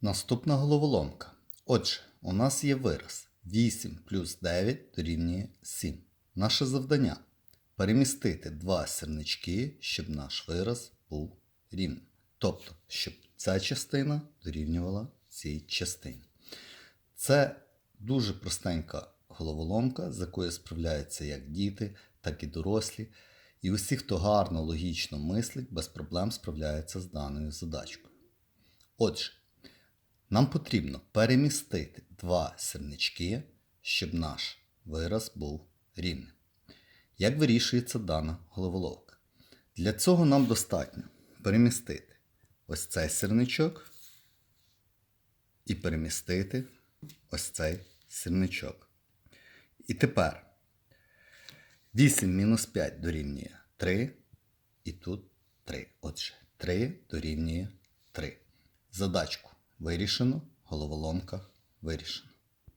Наступна головоломка. Отже, у нас є вираз 8 плюс 9 дорівнює 7. Наше завдання перемістити два сірнички, щоб наш вираз був рівним. Тобто, щоб ця частина дорівнювала цій частині. Це дуже простенька головоломка, з якою справляються як діти, так і дорослі. І усі, хто гарно логічно мислить, без проблем справляються з даною задачкою. Отже, нам потрібно перемістити два сірнички, щоб наш вираз був рівним. Як вирішується дана головоломка? Для цього нам достатньо перемістити ось цей сірничок і перемістити ось цей сірничок. І тепер 8 мінус 5 дорівнює 3, і тут 3. Отже, 3 дорівнює 3. Задачку вирішено, головоломка вирішена.